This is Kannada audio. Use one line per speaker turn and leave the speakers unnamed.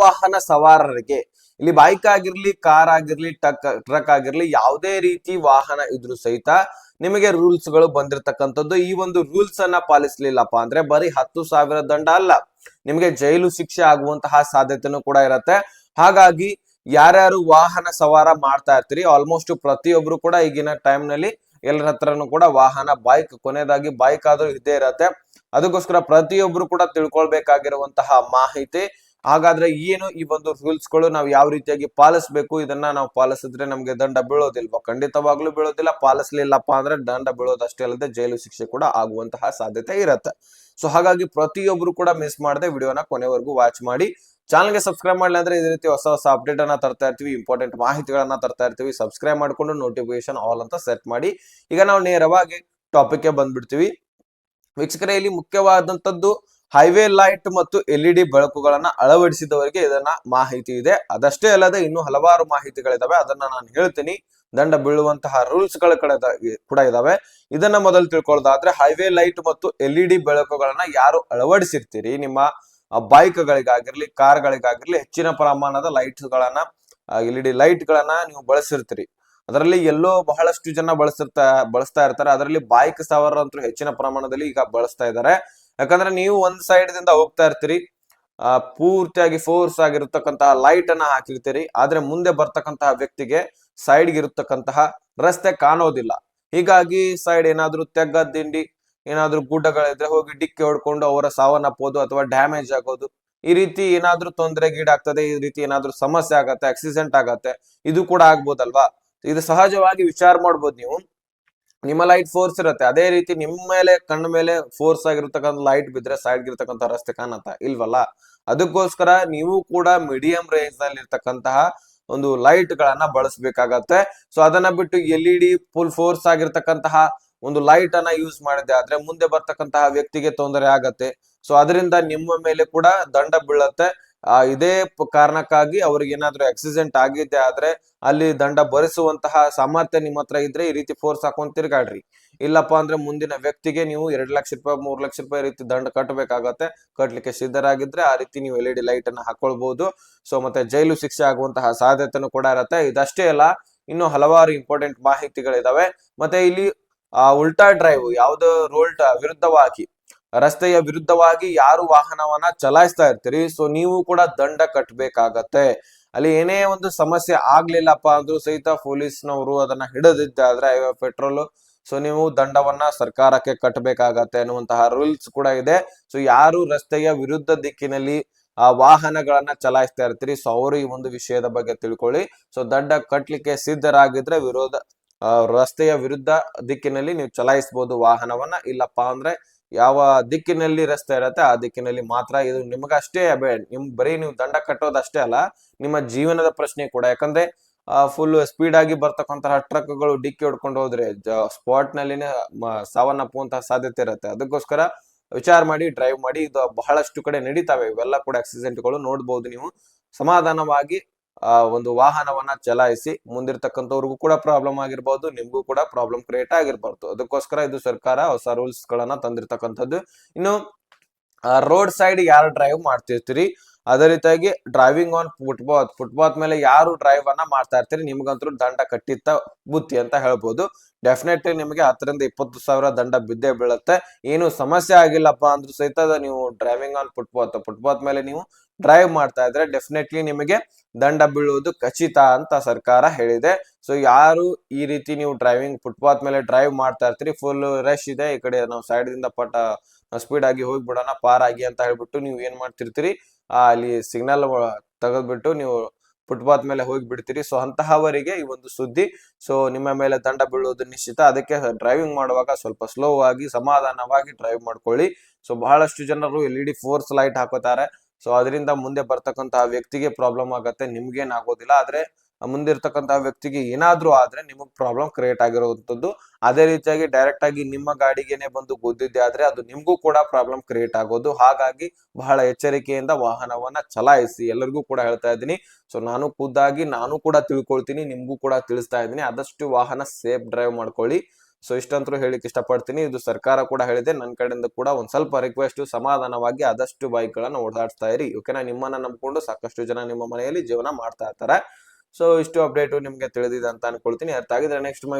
ವಾಹನ ಸವಾರರಿಗೆ. ಇಲ್ಲಿ ಬೈಕ್ ಆಗಿರ್ಲಿ ಕಾರ್ ಆಗಿರ್ಲಿ ಟಕ್ ಟ್ರಕ್ ಆಗಿರ್ಲಿ ಯಾವುದೇ ರೀತಿ ವಾಹನ ಇದ್ರು ಸಹಿತ ನಿಮಗೆ ರೂಲ್ಸ್ಗಳು ಬಂದಿರತಕ್ಕಂಥದ್ದು. ಈ ಒಂದು ರೂಲ್ಸ್ ಅನ್ನ ಪಾಲಿಸ್ಲಿಲ್ಲಪ್ಪ ಅಂದ್ರೆ ಬರೀ ಹತ್ತು ಸಾವಿರ ದಂಡ ಅಲ್ಲ. ನಿಮಗೆ ಜೈಲು ಶಿಕ್ಷೆ ಆಗುವಂತಹ ಸಾಧ್ಯತೆನೂ ಕೂಡ ಇರತ್ತೆ. ಹಾಗಾಗಿ ಯಾರ್ಯಾರು ವಾಹನ ಸವಾರ ಮಾಡ್ತಾ ಇರ್ತೀರಿ ಆಲ್ಮೋಸ್ಟ್ ಪ್ರತಿಯೊಬ್ರು ಕೂಡ ಈಗಿನ ಟೈಮ್ನಲ್ಲಿ ಎಲ್ಲರ ಹತ್ರನೂ ಕೂಡ ವಾಹನ ಬೈಕ್ ಕೊನೆಯದಾಗಿ ಬೈಕ್ ಆದ್ರೂ ಇದ್ದೇ ಇರತ್ತೆ. ಅದಕ್ಕೋಸ್ಕರ ಪ್ರತಿಯೊಬ್ರು ಕೂಡ ತಿಳ್ಕೊಳ್ಬೇಕಾಗಿರುವಂತಹ ಮಾಹಿತಿ ಹಾಗಾದ್ರೆ ಏನು ಈ ಒಂದು ರೂಲ್ಸ್ಗಳು ನಾವು ಯಾವ ರೀತಿಯಾಗಿ ಪಾಲಿಸಬೇಕು? ಇದನ್ನ ನಾವು ಪಾಲಿಸಿದ್ರೆ ನಮ್ಗೆ ದಂಡ ಬೀಳೋದಿಲ್ವಾ? ಖಂಡಿತವಾಗ್ಲೂ ಬೀಳೋದಿಲ್ಲ. ಪಾಲಿಸ್ಲಿಲ್ಲಪ್ಪ ಅಂದ್ರೆ ದಂಡ ಬೀಳೋದಷ್ಟೇ ಅಲ್ಲದೆ ಜೈಲು ಶಿಕ್ಷೆ ಕೂಡ ಆಗುವಂತಹ ಸಾಧ್ಯತೆ ಇರತ್ತೆ. ಸೊ ಹಾಗಾಗಿ ಪ್ರತಿಯೊಬ್ರು ಕೂಡ ಮಿಸ್ ಮಾಡದೆ ವಿಡಿಯೋನ ಕೊನೆವರೆಗೂ ವಾಚ್ ಮಾಡಿ. ಚಾನಲ್ಗೆ ಸಬ್ಸ್ಕ್ರೈಬ್ ಮಾಡಲಿ ಅಂದ್ರೆ ಇದೇ ರೀತಿ ಹೊಸ ಹೊಸ ಅಪ್ಡೇಟ್ ಅನ್ನ ತರ್ತಾ ಇರ್ತೀವಿ ಇಂಪಾರ್ಟೆಂಟ್ ಮಾಹಿತಿಗಳನ್ನ ತರ್ತಾ ಇರ್ತೀವಿ. ಸಬ್ಸ್ಕ್ರೈಬ್ ಮಾಡ್ಕೊಂಡು ನೋಟಿಫಿಕೇಶನ್ ಆಲ್ ಅಂತ ಸೆಟ್ ಮಾಡಿ. ಈಗ ನಾವು ನೇರವಾಗಿ ಟಾಪಿಕ್ಗೆ ಬಂದ್ಬಿಡ್ತೀವಿ. ವೀಕ್ಷಕರೇ, ಇಲ್ಲಿ ಮುಖ್ಯವಾದಂತದ್ದು ಹೈವೇ ಲೈಟ್ ಮತ್ತು ಎಲ್ ಇ ಡಿ ಬೆಳಕುಗಳನ್ನ ಅಳವಡಿಸಿದವರಿಗೆ ಇದನ್ನ ಮಾಹಿತಿ ಇದೆ. ಅದಷ್ಟೇ ಅಲ್ಲದೆ ಇನ್ನು ಹಲವಾರು ಮಾಹಿತಿಗಳಿದಾವೆ. ಅದನ್ನ ನಾನು ಹೇಳ್ತೀನಿ. ದಂಡ ಬೀಳುವಂತಹ ರೂಲ್ಸ್ಗಳ ಕಡೆ ಕೂಡ ಇದಾವೆ. ಇದನ್ನ ಮೊದಲು ತಿಳ್ಕೊಳ್ಳೋದಾದ್ರೆ ಹೈವೇ ಲೈಟ್ ಮತ್ತು ಎಲ್ ಇ ಡಿ ಬೆಳಕುಗಳನ್ನ ಯಾರು ಅಳವಡಿಸಿರ್ತೀರಿ? ನಿಮ್ಮ ಬೈಕ್ ಗಳಿಗಾಗಿರ್ಲಿ ಕಾರ್ ಗಳಿಗಾಗಿರ್ಲಿ ಹೆಚ್ಚಿನ ಪ್ರಮಾಣದ ಲೈಟ್ ಗಳನ್ನ ಎಲ್ ಇ ಡಿ ಲೈಟ್ ಗಳನ್ನ ನೀವು ಬಳಸಿರ್ತೀರಿ. ಅದರಲ್ಲಿ ಎಲ್ಲೋ ಬಹಳಷ್ಟು ಜನ ಬಳಸಿರ್ತಾ, ಬಳಸ್ತಾ ಇರ್ತಾರೆ. ಅದರಲ್ಲಿ ಬೈಕ್ ಸವಾರರು ಅಂತೂ ಹೆಚ್ಚಿನ ಪ್ರಮಾಣದಲ್ಲಿ ಈಗ ಬಳಸ್ತಾ ಇದ್ದಾರೆ. ಯಾಕಂದ್ರೆ ನೀವು ಒಂದ್ ಸೈಡ್ ದಿಂದ ಹೋಗ್ತಾ ಇರ್ತೀರಿ, ಆ, ಪೂರ್ತಿಯಾಗಿ ಫೋರ್ಸ್ ಆಗಿರತಕ್ಕಂತಹ ಲೈಟ್ ಅನ್ನ ಹಾಕಿರ್ತೀರಿ, ಆದ್ರೆ ಮುಂದೆ ಬರ್ತಕ್ಕಂತಹ ವ್ಯಕ್ತಿಗೆ ಸೈಡ್ ಇರತಕ್ಕಂತಹ ರಸ್ತೆ ಕಾಣೋದಿಲ್ಲ. ಹೀಗಾಗಿ ಸೈಡ್ ಏನಾದ್ರೂ ತೆಗ್ಗ ದಿಂಡಿ ಏನಾದ್ರೂ ಗುಡ್ಡಗಳಿದ್ರೆ ಹೋಗಿ ಡಿಕ್ಕಿ ಹೊಡ್ಕೊಂಡು ಅವರ ಸಾವನ್ನಪ್ಪೋದು ಅಥವಾ ಡ್ಯಾಮೇಜ್ ಆಗೋದು, ಈ ರೀತಿ ಏನಾದ್ರೂ ತೊಂದರೆಗೀಡಾಗ್ತದೆ ಈ ರೀತಿ ಏನಾದ್ರೂ ಸಮಸ್ಯೆ ಆಗತ್ತೆ ಆಕ್ಸಿಡೆಂಟ್ ಆಗತ್ತೆ, ಇದು ಕೂಡ ಆಗ್ಬೋದಲ್ವಾ? ಇದು ಸಹಜವಾಗಿ ವಿಚಾರ ಮಾಡ್ಬೋದು ನೀವು. ನಿಮ್ಮ ಲೈಟ್ ಫೋರ್ಸ್ ಇರುತ್ತೆ. ಅದೇ ರೀತಿ ನಿಮ್ಮ ಮೇಲೆ ಕಣ್ಣ ಮೇಲೆ ಫೋರ್ಸ್ ಆಗಿರ್ತಕ್ಕಂಥ ಲೈಟ್ ಬಿದ್ರೆ ಸೈಡ್ ಇರ್ತಕ್ಕಂಥ ರಸ್ತೆ ಕಾಣತ್ತ. ಇಲ್ವಲ್ಲ? ಅದಕ್ಕೋಸ್ಕರ ನೀವು ಕೂಡ ಮೀಡಿಯಂ ರೇಂಜ್ನಲ್ಲಿ ಇರ್ತಕ್ಕಂತಹ ಒಂದು ಲೈಟ್ ಗಳನ್ನ ಬಳಸಬೇಕಾಗತ್ತೆ. ಸೊ ಅದನ್ನ ಬಿಟ್ಟು L E D full force ಆಗಿರ್ತಕ್ಕಂತಹ ಒಂದು ಲೈಟ್ ಅನ್ನ ಯೂಸ್ ಮಾಡಿದೆ ಆದ್ರೆ ಮುಂದೆ ಬರ್ತಕ್ಕಂತಹ ವ್ಯಕ್ತಿಗೆ ತೊಂದರೆ ಆಗತ್ತೆ. ಸೊ ಅದರಿಂದ ನಿಮ್ಮ ಮೇಲೆ ಕೂಡ ದಂಡ ಬೀಳತ್ತೆ. ಆ, ಇದೇ ಕಾರಣಕ್ಕಾಗಿ ಅವ್ರಿಗೆ ಏನಾದ್ರು ಆಕ್ಸಿಡೆಂಟ್ ಆಗಿದೆ ಆದ್ರೆ ಅಲ್ಲಿ ದಂಡ ಭರಿಸುವಂತಹ ಸಾಮರ್ಥ್ಯ ನಿಮ್ಮ ಹತ್ರ ಇದ್ರೆ ಈ ರೀತಿ ಫೋರ್ಸ್ ಹಾಕೊಂಡ್ ತಿರ್ಗಾಡ್ರಿ. ಇಲ್ಲಪ್ಪ ಅಂದ್ರೆ ಮುಂದಿನ ವ್ಯಕ್ತಿಗೆ ನೀವು ಎರಡ್ ಲಕ್ಷ ರೂಪಾಯಿ, ಮೂರ್ ಲಕ್ಷ ರೂಪಾಯಿ ರೀತಿ ದಂಡ ಕಟ್ಟಬೇಕಾಗತ್ತೆ ಕಟ್ಲಿಕ್ಕೆ ಸಿದ್ಧರಾಗಿದ್ರೆ ಆ ರೀತಿ ನೀವು ಎಲ್ ಇ ಡಿ ಲೈಟ್ ಅನ್ನ ಹಾಕೊಳ್ಬಹುದು ಸೊ ಮತ್ತೆ ಜೈಲು ಶಿಕ್ಷೆ ಆಗುವಂತಹ ಸಾಧ್ಯತೆನೂ ಕೂಡ ಇರತ್ತೆ. ಇದಷ್ಟೇ ಅಲ್ಲ, ಇನ್ನು ಹಲವಾರು ಇಂಪಾರ್ಟೆಂಟ್ ಮಾಹಿತಿಗಳಿದಾವೆ. ಮತ್ತೆ ಇಲ್ಲಿ, ಆ, ಉಲ್ಟಾ ಡ್ರೈವ್ ಯಾವ್ದು ರೋಲ್ಟ್ ವಿರುದ್ಧವಾಗಿ ರಸ್ತೆಯ ವಿರುದ್ಧವಾಗಿ ಯಾರು ವಾಹನವನ್ನ ಚಲಾಯಿಸ್ತಾ ಇರ್ತೀರಿ? ಸೊ ನೀವು ಕೂಡ ದಂಡ ಕಟ್ಟಬೇಕಾಗತ್ತೆ ಅಲ್ಲಿ ಏನೇ ಒಂದು ಸಮಸ್ಯೆ ಆಗ್ಲಿಲ್ಲಪ್ಪ ಅಂದ್ರೂ ಸಹಿತ ಪೊಲೀಸ್ನವರು ಅದನ್ನ ಹಿಡಿದಿದ್ದಾದ್ರೆ ಪೆಟ್ರೋಲ್. ಸೊ ನೀವು ದಂಡವನ್ನ ಸರ್ಕಾರಕ್ಕೆ ಕಟ್ಟಬೇಕಾಗತ್ತೆ ಅನ್ನುವಂತಹ ರೂಲ್ಸ್ ಕೂಡ ಇದೆ. ಸೊ ಯಾರು ರಸ್ತೆಯ ವಿರುದ್ಧ ದಿಕ್ಕಿನಲ್ಲಿ, ಆ, ವಾಹನಗಳನ್ನ ಚಲಾಯಿಸ್ತಾ ಇರ್ತೀರಿ? ಸೊ ಅವರು ಈ ಒಂದು ವಿಷಯದ ಬಗ್ಗೆ ತಿಳ್ಕೊಳ್ಳಿ. ಸೊ ದಂಡ ಕಟ್ಟಲಿಕ್ಕೆ ಸಿದ್ಧರಾಗಿದ್ರೆ ವಿರೋಧ ರಸ್ತೆಯ ವಿರುದ್ಧ ದಿಕ್ಕಿನಲ್ಲಿ ನೀವು ಚಲಾಯಿಸಬಹುದು ವಾಹನವನ್ನ. ಇಲ್ಲಪ್ಪ ಅಂದ್ರೆ ಯಾವ ದಿಕ್ಕಿನಲ್ಲಿ ರಸ್ತೆ ಇರತ್ತೆ, ಆ ದಿಕ್ಕಿನಲ್ಲಿ ಮಾತ್ರ ಇದು ನಿಮಗಷ್ಟೇ ನಿಮ್ ಬರೀ ನೀವು ದಂಡ ಕಟ್ಟೋದಷ್ಟೇ ಅಲ್ಲ, ನಿಮ್ಮ ಜೀವನದ ಪ್ರಶ್ನೆ ಕೂಡ. ಯಾಕಂದ್ರೆ ಫುಲ್ ಸ್ಪೀಡ್ ಆಗಿ ಬರ್ತಕ್ಕಂತಹ ಟ್ರಕ್ಗಳು ಡಿಕ್ಕಿ ಹೊಡ್ಕೊಂಡು ಹೋದ್ರೆ ಸ್ಪಾಟ್ ನಲ್ಲಿನೇ ಸಾವನ್ನಪ್ಪುವಂತಹ ಸಾಧ್ಯತೆ ಇರುತ್ತೆ. ಅದಕ್ಕೋಸ್ಕರ ವಿಚಾರ ಮಾಡಿ ಡ್ರೈವ್ ಮಾಡಿ, ಇದು ಬಹಳಷ್ಟು ಕಡೆ ನಡೀತಾವೆ. ಇವೆಲ್ಲ ಕೂಡ ಆಕ್ಸಿಡೆಂಟ್ಗಳು ನೋಡ್ಬೋದು ನೀವು. ಸಮಾಧಾನವಾಗಿ ಆ, ಒಂದು ವಾಹನವನ್ನ ಚಲಾಯಿಸಿ ಮುಂದಿರ್ತಕ್ಕಂಥವ್ರಿಗೂ ಕೂಡ ಪ್ರಾಬ್ಲಮ್ ಆಗಿರ್ಬೋದು, ನಿಮ್ಗೂ ಕೂಡ ಪ್ರಾಬ್ಲಮ್ ಕ್ರಿಯೇಟ್ ಆಗಿರ್ಬಾರ್ದು ಅದಕ್ಕೋಸ್ಕರ ಇದು ಸರ್ಕಾರ ಹೊಸ ರೂಲ್ಸ್ ಗಳನ್ನ ತಂದಿರ್ತಕ್ಕಂಥದ್ದು. ಇನ್ನು ರೋಡ್ ಸೈಡ್ ಯಾರು ಡ್ರೈವ್ ಮಾಡ್ತಿರ್ತೀರಿ? ಅದೇ ರೀತಿಯಾಗಿ ಡ್ರೈವಿಂಗ್ ಆನ್ ಫುಟ್ಪಾತ್ ಫುಟ್ಪಾತ್ ಮೇಲೆ ಯಾರು ಡ್ರೈವ್ ಅನ್ನ ಮಾಡ್ತಾ ಇರ್ತೀರಿ? ನಿಮ್ಗಂತೂ ದಂಡ ಕಟ್ಟಿತ್ತ ಬುತ್ತಿ ಅಂತ ಹೇಳ್ಬೋದು. ಡೆಫಿನೆಟ್ಲಿ ನಿಮಗೆ ಹತ್ತರಿಂದ ಇಪ್ಪತ್ತು ಸಾವಿರ ದಂಡ ಬಿದ್ದೇ ಬೀಳುತ್ತೆ. ಏನು ಸಮಸ್ಯೆ ಆಗಿಲ್ಲಪ್ಪ ಅಂದ್ರೂ ಸಹಿತ ನೀವು ಡ್ರೈವಿಂಗ್ ಆನ್ ಫುಟ್ಪಾತ್ ಫುಟ್ಪಾತ್ ಮೇಲೆ ನೀವು ಡ್ರೈವ್ ಮಾಡ್ತಾ ಇದ್ರೆ ಡೆಫಿನೆಟ್ಲಿ ನಿಮಗೆ ದಂಡ ಬೀಳುವುದು ಖಚಿತ ಅಂತ ಸರ್ಕಾರ ಹೇಳಿದೆ. ಸೊ ಯಾರು ಈ ರೀತಿ ನೀವು ಡ್ರೈವಿಂಗ್ ಫುಟ್ಪಾತ್ ಮೇಲೆ ಡ್ರೈವ್ ಮಾಡ್ತಾ ಇರ್ತೀರಿ ಫುಲ್ ರಶ್ ಇದೆ, ಈ ಕಡೆ ನಾವು ಸೈಡ್ ಇಂದ ಪಟ ಸ್ಪೀಡ್ ಆಗಿ ಹೋಗ್ಬಿಡೋಣ, ಪಾರ್ ಆಗಿ ಅಂತ ಹೇಳ್ಬಿಟ್ಟು ನೀವು ಏನ್ ಮಾಡ್ತಿರ್ತೀರಿ ಅಲ್ಲಿ ಸಿಗ್ನಲ್ ತಗದ್ಬಿಟ್ಟು ನೀವು ಫುಟ್ಪಾತ್ ಮೇಲೆ ಹೋಗಿ ಬಿಡ್ತೀರಿ ಸೊ ಅಂತಹವರಿಗೆ ಈ ಒಂದು ಸುದ್ದಿ ಸೊ ನಿಮ್ಮ ಮೇಲೆ ದಂಡ ಬೀಳುವುದು ನಿಶ್ಚಿತ. ಅದಕ್ಕೆ ಡ್ರೈವಿಂಗ್ ಮಾಡುವಾಗ ಸ್ವಲ್ಪ ಸ್ಲೋ ಆಗಿ ಸಮಾಧಾನವಾಗಿ ಡ್ರೈವ್ ಮಾಡ್ಕೊಳ್ಳಿ. ಸೊ ಬಹಳಷ್ಟು ಜನರು L E D force light ಹಾಕೋತಾರೆ. So ಅದರಿಂದ ಮುಂದೆ ಬರ್ತಕ್ಕಂತಹ ವ್ಯಕ್ತಿಗೆ ಪ್ರಾಬ್ಲಮ್ ಆಗತ್ತೆ ನಿಮ್ಗೇನಾಗೋದಿಲ್ಲ ಆದ್ರೆ ಮುಂದಿರ್ತಕ್ಕಂತಹ ವ್ಯಕ್ತಿಗೆ ಏನಾದ್ರೂ ಆದ್ರೆ ನಿಮಗ್ ಪ್ರಾಬ್ಲಮ್ ಕ್ರಿಯೇಟ್ ಆಗಿರುವಂತದ್ದು ಅದೇ ರೀತಿಯಾಗಿ ಡೈರೆಕ್ಟ್ ಆಗಿ ನಿಮ್ಮ ಗಾಡಿಗೆನೆ ಬಂದು ಗುದ್ದಿದ್ದೆ ಆದ್ರೆ ಅದು ನಿಮ್ಗೂ ಕೂಡ ಪ್ರಾಬ್ಲಮ್ ಕ್ರಿಯೇಟ್ ಆಗೋದು. ಹಾಗಾಗಿ ಬಹಳ ಎಚ್ಚರಿಕೆಯಿಂದ ವಾಹನವನ್ನ ಚಲಾಯಿಸಿ. ಎಲ್ಲರಿಗೂ ಕೂಡ ಹೇಳ್ತಾ ಇದ್ದೀನಿ. ಸೊ ನಾನು ಖುದ್ದಾಗಿ, ನಾನು ಕೂಡ ತಿಳ್ಕೊಳ್ತೀನಿ, ನಿಮ್ಗೂ ಕೂಡ ತಿಳಿಸ್ತಾ ಇದ್ದೀನಿ. ಆದಷ್ಟು ವಾಹನ ಸೇಫ್ ಡ್ರೈವ್ ಮಾಡ್ಕೊಳ್ಳಿ. ಸೊ ಇಷ್ಟಂತರೂ ಹೇಳಿಕ್ಕೆ ಇಷ್ಟಪಡ್ತೀನಿ. ಇದು ಸರ್ಕಾರ ಕೂಡ ಹೇಳಿದೆ. ನನ್ನ ಕಡೆಯಿಂದ ಕೂಡ ಒಂದು ಸ್ವಲ್ಪ ರಿಕ್ವೆಸ್ಟ್ ಸಮಾಧಾನವಾಗಿ ಆದಷ್ಟು ಬೈಕ್ಗಳನ್ನು ಓಡಾಡ್ತಾ ಇರಿ. ಓಕೆನಾ ನಿಮ್ಮನ್ನ ನಂಬಿಕೊಂಡು ಸಾಕಷ್ಟು ಜನ ನಿಮ್ಮ ಮನೆಯಲ್ಲಿ ಜೀವನ ಮಾಡ್ತಾ ಇರ್ತಾರೆ. ಸೊ ಇಷ್ಟು ಅಪ್ಡೇಟ್ ನಿಮಗೆ ತಿಳಿದಿದೆ ಅಂತ ಅನ್ಕೊಳ್ತೀನಿ. ಅರ್ಥ ಆಗಿದ್ರೆ ನೆಕ್ಸ್ಟ್